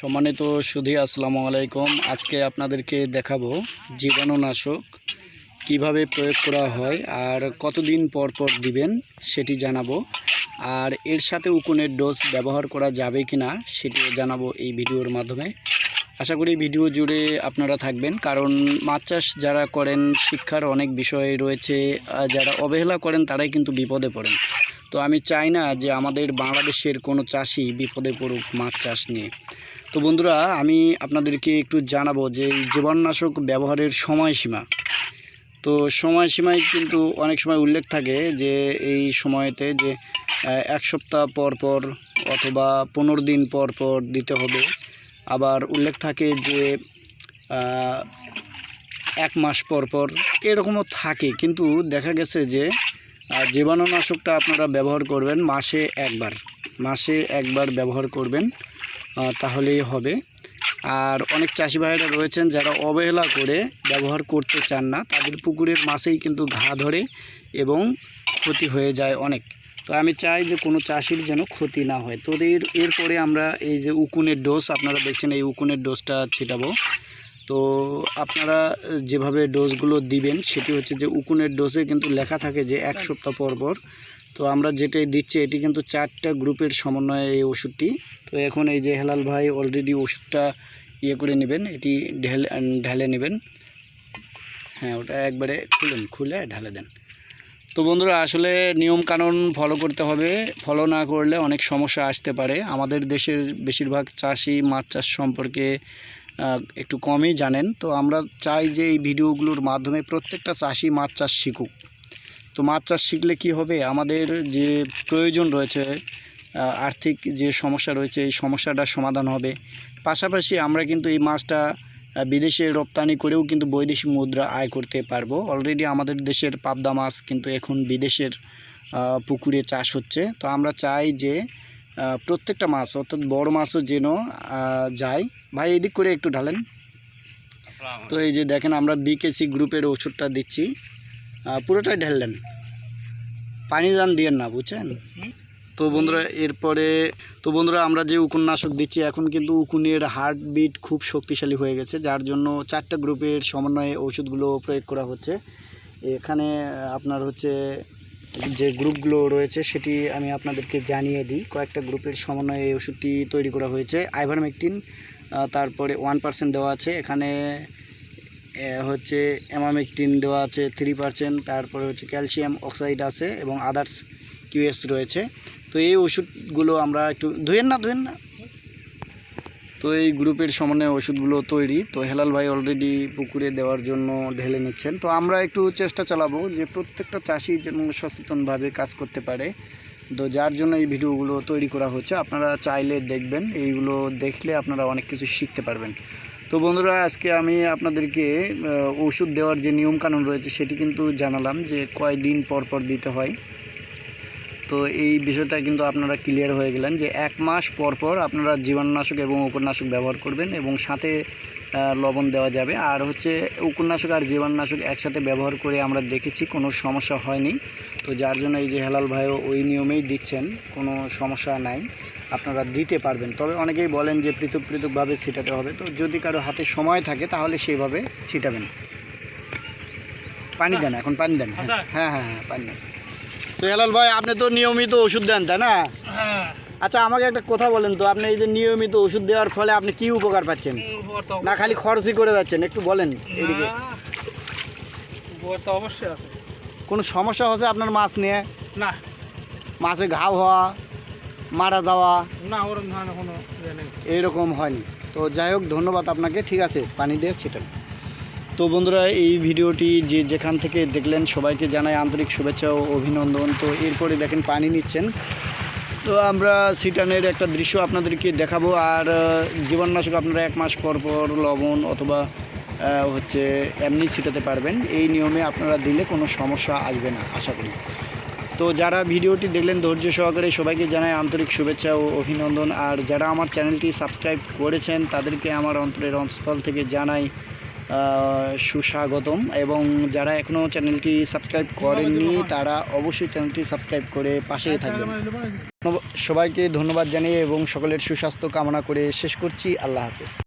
সম্মানিত সুধী, আসসালামু আলাইকুম। আজকে আপনাদেরকে দেখাবো জীবাণুনাশক কীভাবে প্রয়োগ করা হয় আর কতদিন পর পর দিবেন সেটি জানাব। আর এর সাথে উকুনের ডোজ ব্যবহার করা যাবে কি না সেটিও জানাব এই ভিডিওর মাধ্যমে। আশা করি ভিডিও জুড়ে আপনারা থাকবেন, কারণ মাছ চাষ যারা করেন, শিক্ষার অনেক বিষয় রয়েছে যারা অবহেলা করেন, তারাই কিন্তু বিপদে পড়েন। তো আমি চাই না যে আমাদের বাংলাদেশের কোনো চাষি বিপদে পড়ুক মাছ চাষ নিয়ে। তো বন্ধুরা, আমি আপনাদেরকে একটু জানাব যে জীবাণুনাশক ব্যবহারের সময়সীমা। তো সময়সীমায় কিন্তু অনেক সময় উল্লেখ থাকে যে এই সময়তে যে এক সপ্তাহ পর পর অথবা পনেরো দিন পর পর দিতে হবে। আবার উল্লেখ থাকে যে এক মাস পর পর এরকমও থাকে। কিন্তু দেখা গেছে যে জীবাণুনাশকটা আপনারা ব্যবহার করবেন মাসে একবার। মাসে একবার ব্যবহার করবেন। তাহলেই হবে। আর অনেক চাষি ভাইরা রয়েছেন যারা অবহেলা করে ব্যবহার করতে চান না। তাদের পুকুরের মাছেই কিন্তু ঘা ধরে এবং ক্ষতি হয়ে যায় অনেক। তো আমি চাই যে কোনো চাষির যেন ক্ষতি না হয়। তো এর, এরপরে আমরা এই যে উকুনের ডোজ, আপনারা দেখছেন এই উকুনের ডোজটা ছিটাবো। তো আপনারা যেভাবে ডোজগুলো দিবেন, সেটি হচ্ছে যে উকুনের ডোজে কিন্তু লেখা থাকে যে এক সপ্তাহ পর পর তো আমরা যেটাই দিচ্ছি, এটি কিন্তু চারটা গ্রুপের সমন্বয়ে এই ওষুধটি। তো এখন এই যে হেলাল ভাই অলরেডি ওষুধটা ইয়ে করে নেবেন, এটি ঢেলে ঢেলে নেবেন। হ্যাঁ ওটা একবারে খুলেন, খুলে ঢালে দেন। তো বন্ধুরা, আসলে নিয়ম কানুন ফলো করতে হবে। ফলো না করলে অনেক সমস্যা আসতে পারে। আমাদের দেশের বেশিরভাগ চাষি মাছ চাষ সম্পর্কে একটু কমই জানেন। তো আমরা চাই যে এই ভিডিওগুলোর মাধ্যমে প্রত্যেকটা চাষি মাছ চাষ শিখুক। তো মাছ চাষ শিখলে কি হবে? আমাদের যে প্রয়োজন রয়েছে আর্থিক যে সমস্যা রয়েছে এই সমস্যাটার সমাধান হবে। পাশাপাশি আমরা কিন্তু এই মাছটা বিদেশে রপ্তানি করেও কিন্তু বৈদেশিক মুদ্রা আয় করতে পারব। অলরেডি আমাদের দেশের পাবদা মাছ কিন্তু এখন বিদেশের পুকুরে চাষ হচ্ছে। তো আমরা চাই যে প্রত্যেকটা মাছ অর্থাৎ বড় মাছও যেন যায়। ভাই এদিক করে একটু ঢালেন। তো এই যে দেখেন আমরা বিকেসি গ্রুপের ওষুধটা দিচ্ছি। পুরোটাই ঢেললেন। পানি দান দিয়েন না বুঝছেন? তো বন্ধুরা এরপরে তো বন্ধুরা আমরা যে উকুননাশক দিচ্ছি এখন কিন্তু উকুনের হার্টবিট খুব শক্তিশালী হয়ে গেছে যার জন্য চারটা গ্রুপের সমন্বয়ে ওষুধগুলো প্রয়োগ করা হচ্ছে। এখানে আপনার হচ্ছে যে গ্রুপগুলো রয়েছে সেটি আমি আপনাদেরকে জানিয়ে দিই। কয়েকটা গ্রুপের সমন্বয়ে এই ওষুধটি তৈরি করা হয়েছে। আইভারমেকটিন তারপরে ওয়ান পার্সেন্ট দেওয়া আছে। এখানে হচ্ছে অ্যামামেকটিন দেওয়া আছে থ্রি পার্সেন্ট তারপরে হচ্ছে ক্যালসিয়াম অক্সাইড আছে এবং আদার্স কিউএস রয়েছে। তো এই ওষুধগুলো আমরা একটু ধুয়েন না ধুয়েন না। তো এই গ্রুপের সমন্বয়ে ওষুধগুলো তৈরি। তো হেলাল ভাই অলরেডি পুকুরে দেওয়ার জন্য ঢেলে নিচ্ছেন। তো আমরা একটু চেষ্টা চালাবো যে প্রত্যেকটা চাষি যেন সচেতনভাবে কাজ করতে পারে। তো যার জন্য এই ভিডিওগুলো তৈরি করা হচ্ছে, আপনারা চাইলে দেখবেন, এইগুলো দেখলে আপনারা অনেক কিছু শিখতে পারবেন। তো বন্ধুরা, আজকে আমি আপনাদেরকে ওষুধ দেওয়ার যে নিয়মকানুন রয়েছে সেটি কিন্তু জানালাম যে কয়দিন পর পর দিতে হয়। তো এই বিষয়টা কিন্তু আপনারা ক্লিয়ার হয়ে গেলেন যে এক মাস পর পর আপনারা জীবাণুনাশক এবং উপন্যাসক ব্যবহার করবেন এবং সাথে লবণ দেওয়া যাবে। আর হচ্ছে উপন্যাসক আর জীবাণুনাশক একসাথে ব্যবহার করে আমরা দেখেছি কোনো সমস্যা হয়নি। তো যার জন্য এই যে হেলাল ভাইও ওই নিয়মেই দিচ্ছেন কোনো সমস্যা নাই। আপনারা দিতে পারবেন। তবে অনেকেই বলেন যে পৃথক পৃথকভাবে ছিটাতে হবে। তো যদি কারও হাতে সময় থাকে তাহলে সেইভাবে ছিটাবেন। পানি দেন এখন পানি দেন। হ্যাঁ হ্যাঁ হ্যাঁ হ্যাঁ, পানি দেন। তো হেলাল ভাই আপনি তো নিয়মিত ওষুধ দেন তাই না? হ্যাঁ। আচ্ছা আমাকে একটা কথা বলেন তো আপনি এই যে নিয়মিত ওষুধ দেওয়ার ফলে আপনি কি উপকার পাচ্ছেন? না খালি খরচই করে যাচ্ছেন একটু বলেন অবশ্যই আছে। কোনো সমস্যা হচ্ছে আপনার মাছ নিয়ে? না। মাছে ঘাও হওয়া মারা যাওয়া? না ওরকম ধরনের কোনো ইয়ে এইরকম হয়নি। তো যাই হোক ধন্যবাদ আপনাকে ঠিক আছে পানি দিয়ে ছিটেন। তো বন্ধুরা এই ভিডিওটি যে যেখান থেকে দেখলেন সবাইকে জানাই আন্তরিক শুভেচ্ছা ও অভিনন্দন। তো এরপরে দেখেন পানি নিচ্ছেন। তো আমরা সিটানের একটা দৃশ্য আপনাদেরকে দেখাবো আর জীবাণুনাশক আপনারা এক মাস পর পর লবণ অথবা হচ্ছে এমনি ছিটাতে পারবেন। এই নিয়মে আপনারা দিলে কোনো সমস্যা আসবে না, আশা করি। তো যারা ভিডিওটি দেখলেন ধৈর্য সহকারে সবাইকে জানাই আন্তরিক শুভেচ্ছা ও অভিনন্দন। আর যারা আমার চ্যানেলটি সাবস্ক্রাইব করেছেন তাদেরকে আমার অন্তরের অন্তঃস্থল থেকে জানাই সুস্বাগতম। এবং যারা এখনও চ্যানেলটি সাবস্ক্রাইব করেননি, তারা অবশ্যই চ্যানেলটি সাবস্ক্রাইব করে পাশে থাকবেন। সবাইকে ধন্যবাদ জানিয়ে এবং সকলের সুস্বাস্থ্য কামনা করে শেষ করছি। আল্লাহ হাফেজ।